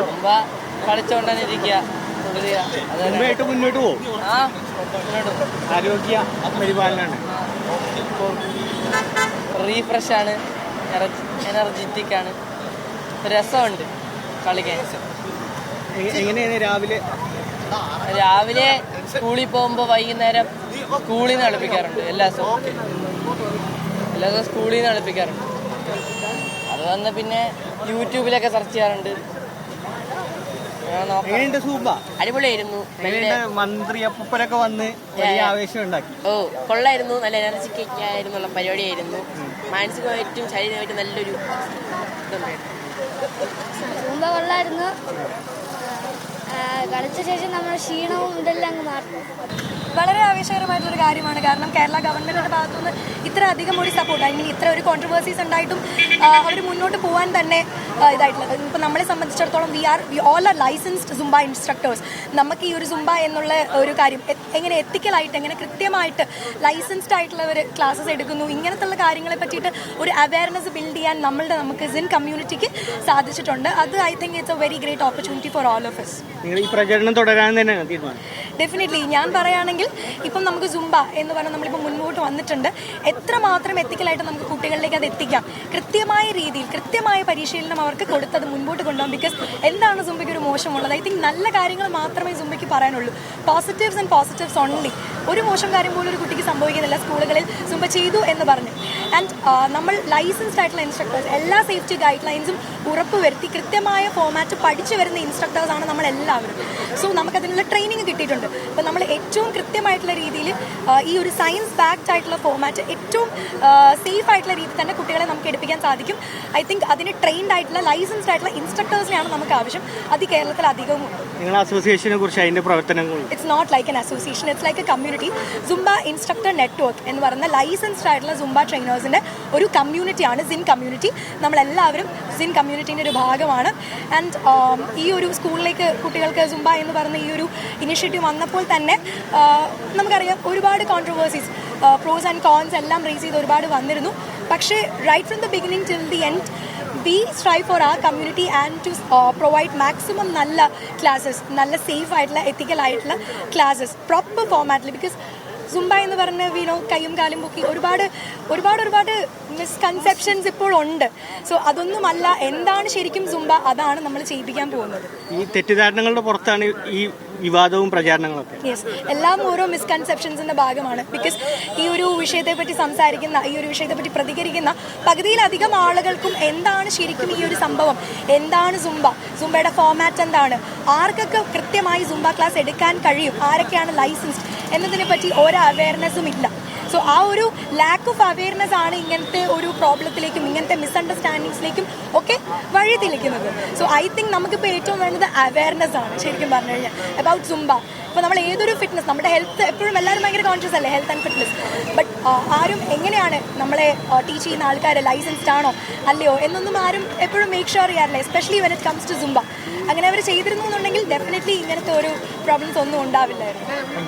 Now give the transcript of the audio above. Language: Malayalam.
സുംബ കളിച്ചോണ്ട് തന്നെ ഇരിക്കുക തുടരുക അതെ. മുമ്പായിട്ട് മുന്നോട്ട് പോകും. ആ മുന്നോട്ട് പോ. ആരോഗ്യ പരിപാലനമാണ്. റീഫ്രഷ് ആണ് എനർജറ്റിക് ആണ്. രസമുണ്ട് കളിക്കാൻ. എ- എങ്ങനെയാണ് രാവിലെ? രാവിലെ സ്കൂളിൽ പോകുമ്പോൾ വൈകുന്നേരം സ്കൂളിൽ നിന്ന് കളിപ്പിക്കാറുണ്ട് എല്ലാ ദിവസവും. എല്ലാ ദിവസവും സ്കൂളിൽ നിന്ന് കളിപ്പിക്കാറുണ്ട്. അത് വന്ന് പിന്നെ യൂട്യൂബിലൊക്കെ സെർച്ച് ചെയ്യാറുണ്ട്. എങ്ങനെയുണ്ട് സൂപ്പ അടിപൊളിയായിരുന്നു. മന്ത്രി അപ്പൂപ്പനൊക്കെ വന്ന് വലിയ ആവേശം ഉണ്ടാക്കി ഓ കൊള്ളായിരുന്നു. നല്ല എനർജിക്ക് ആയിരുന്നുള്ള പരിപാടിയായിരുന്നു. മാനസികമായിട്ടും ശാരീരികമായിട്ടും നല്ലൊരു സൂമ്പ കൊള്ളായിരുന്നു. കളിച്ച ശേഷം നമ്മുടെ ക്ഷീണവും ഇതെല്ലാം അങ്ങ് മാറി വളരെ ആവേശകരമായിട്ടുള്ളൊരു കാര്യമാണ്. കാരണം കേരള ഗവൺമെന്റിന്റെ ഭാഗത്തുനിന്ന് ഇത്ര അധികം ഒരു സപ്പോർട്ട് ഐ മീൻ ഇത്ര ഒരു കോൺട്രവേഴ്സീസ് ഉണ്ടായിട്ടും അവർ മുന്നോട്ട് പോകാൻ തന്നെ ഇതായിട്ടുള്ളത്. ഇപ്പം നമ്മളെ സംബന്ധിച്ചിടത്തോളം we are we all are licensed Zumba instructors നമുക്ക് ഈ ഒരു സുംബ എന്നുള്ള ഒരു കാര്യം എങ്ങനെ എത്തിക്കലായിട്ട് എങ്ങനെ കൃത്യമായിട്ട് ലൈസൻസ്ഡ് ആയിട്ടുള്ളവർ ക്ലാസ്സസ് എടുക്കുന്നു ഇങ്ങനത്തുള്ള കാര്യങ്ങളെ പറ്റിയിട്ട് ഒരു അവയർനെസ് ബിൽഡ് ചെയ്യാൻ നമ്മളുടെ നമുക്ക് സിൻ കമ്മ്യൂണിറ്റിക്ക് സാധിച്ചിട്ടുണ്ട്. അത് I think it's a very great opportunity for all of us ഈ പ്രചരണം തുടരാൻ തന്നെയാണ് തീരുമാനം. ഡെഫിനറ്റ്ലി ഞാൻ പറയുകയാണെങ്കിൽ ഇപ്പം നമുക്ക് ജുംബ എന്ന് പറഞ്ഞാൽ നമ്മളിപ്പോൾ മുൻപോട്ട് വന്നിട്ടുണ്ട്. എത്രമാത്രം എത്തിക്കലായിട്ട് നമുക്ക് കുട്ടികളിലേക്ക് അത് എത്തിക്കാം? കൃത്യമായ രീതിയിൽ കൃത്യമായ പരിശീലനം അവർക്ക് കൊടുത്തത് മുൻപോട്ട് കൊണ്ടുപോകാം. ബിക്കോസ് എന്താണ് സുംബയ്ക്ക് ഒരു മോശമുള്ളത്? ഐ തിങ്ക് നല്ല കാര്യങ്ങൾ മാത്രമേ സുംബയ്ക്ക് പറയാനുള്ളൂ. പോസിറ്റീവ്സ് ആൻഡ് പോസിറ്റീവ്സ് ഓൺലി ഒരു മോശം കാര്യം പോലും ഒരു കുട്ടിക്ക് സംഭവിക്കുന്നില്ല സ്കൂളുകളിൽ. സുംബ ചെയ്തു എന്ന് പറഞ്ഞു. ആൻഡ് നമ്മൾ ലൈസൻസ്ഡ് ആയിട്ടുള്ള ഇൻസ്ട്രക്ടേഴ്സ് എല്ലാ സേഫ്റ്റി ഗൈഡ് ലൈൻസും ഉറപ്പുവരുത്തി കൃത്യമായ ഫോമാറ്റ് പഠിച്ചു വരുന്ന ഇൻസ്ട്രക്ടേഴ്സാണ് നമ്മൾ എല്ലാവരും സോ നമുക്കതിനുള്ള ട്രെയിനിങ് കിട്ടിയിട്ടുണ്ട്. അപ്പോൾ നമ്മൾ ഏറ്റവും കൃത്യമായിട്ടുള്ള രീതിയിൽ ഈ ഒരു സയൻസ് ബാക്ഡ് ആയിട്ടുള്ള ഫോമാറ്റ് ഏറ്റവും സേഫ് ആയിട്ടുള്ള രീതിയിൽ തന്നെ കുട്ടികളെ നമുക്ക് എടുപ്പിക്കാൻ സാധിക്കും. ഐ തിങ്ക് അതിന് ട്രെയിൻഡ് ആയിട്ടുള്ള ലൈസൻസ്ഡ് ആയിട്ടുള്ള ഇൻസ്ട്രക്ടേഴ്സിനെയാണ് നമുക്ക് ആവശ്യം. അത് കേരളത്തിൽ അധികവും it's not like an association it's like a community Zumba instructor network എന്ന് പറയുന്ന ലൈസൻസ്ഡ് ആയിട്ടുള്ള സുംബ ട്രെയിനേഴ്സിന്റെ ഒരു കമ്മ്യൂണിറ്റിയാണ് സിൻ കമ്മ്യൂണിറ്റി നമ്മളെല്ലാവരും സിൻ കമ്മ്യൂണിറ്റീന്റെ ഒരു ഭാഗമാണ്. ആൻഡ് ഈ ഒരു സ്കൂളിലേക്ക് കുട്ടികൾക്ക് സുംബ എന്ന് പറയുന്ന ഈ ഒരു ഇനിഷ്യേറ്റീവ് വന്നപ്പോൾ തന്നെ നമുക്കറിയാം ഒരുപാട് കോൺട്രവേഴ്സീസ് പ്രോസ് ആൻഡ് കോൺസ് എല്ലാം റേസ് ചെയ്ത് ഒരുപാട് വന്നിരുന്നു. പക്ഷേ right from the beginning till the end we strive for ആ community and to provide maximum നല്ല ക്ലാസ്സസ് നല്ല സേഫ് ആയിട്ടുള്ള എത്തിക്കൽ ആയിട്ടുള്ള ക്ലാസ്സസ് പ്രോപ്പർ ഫോമാറ്റിൽ ബിക്കോസ് സുംബ എന്ന് പറഞ്ഞ വീണോ കൈയും കാലും പൊക്കി ഒരുപാട് ഒരുപാട് ഒരുപാട് മിസ്കൺസെപ്ഷൻസ് ഇപ്പോൾ ഉണ്ട്. സോ അതൊന്നുമല്ല എന്താണ് ശരിക്കും സുംബ അതാണ് നമ്മൾ ചെയ്യിപ്പിക്കാൻ പോകുന്നത്. ഈ തെറ്റിദ്ധാരണകളുടെ പുറത്താണ് ഈ വിവാദവും പ്രചാരണങ്ങളൊക്കെ. എല്ലാം ഓരോ മിസ്കൺസെപ്ഷൻസിന്റെ ഭാഗമാണ്. ബിക്കോസ് ഈ ഒരു വിഷയത്തെ പറ്റി സംസാരിക്കുന്ന ഈ ഒരു വിഷയത്തെ പറ്റി പ്രതികരിക്കുന്ന പകുതിയിലധികം ആളുകൾക്കും എന്താണ് ശരിക്കും ഈ ഒരു സംഭവം? എന്താണ് സുംബ സുംബയുടെ ഫോർമാറ്റ് എന്താണ്? ആർക്കൊക്കെ കൃത്യമായി സുംബ ക്ലാസ് എടുക്കാൻ കഴിയും? ആരൊക്കെയാണ് ലൈസൻസ്ഡ് എന്നതിനെ പറ്റി ഒരു അവയർനെസ്സും ഇല്ല. സോ ആ ഒരു ലാക്ക് ഓഫ് അവയർനെസ് ആണ് ഇങ്ങനത്തെ ഒരു പ്രോബ്ലത്തിലേക്കും ഇങ്ങനത്തെ മിസ്അണ്ടർസ്റ്റാൻഡിങ്സിലേക്കും ഒക്കെ വഴി തെളിക്കുന്നത് സോ ഐ തിങ്ക് നമുക്കിപ്പോൾ ഏറ്റവും വേണ്ടത് അവയർനെസ് ആണ് ശരിക്കും പറഞ്ഞു കഴിഞ്ഞാൽ. അബൌട്ട് സുംബ ഇപ്പോൾ നമ്മൾ ഏതൊരു ഫിറ്റ്നസ് നമ്മുടെ ഹെൽത്ത് എപ്പോഴും എല്ലാവരും ഭയങ്കര കോൺഷ്യസ് അല്ലേ ഹെൽത്ത് ആൻഡ് ഫിറ്റ്നസ് ബട്ട് ആരും എങ്ങനെയാണ് നമ്മളെ ടീച്ച് ചെയ്യുന്ന ആൾക്കാർ ലൈസൻസ്ഡ് ആണോ അല്ലയോ എന്നൊന്നും ആരും എപ്പോഴും മേക്ക് ഷുവർ ചെയ്യാറില്ല especially when it comes to Zumba അങ്ങനെ അവർ ചെയ്തിരുന്നു എന്നുണ്ടെങ്കിൽ ഡെഫിനറ്റ്ലി ഇങ്ങനത്തെ ഒരു പ്രോബ്ലംസ് ഒന്നും ഉണ്ടാവില്ലായിരുന്നു.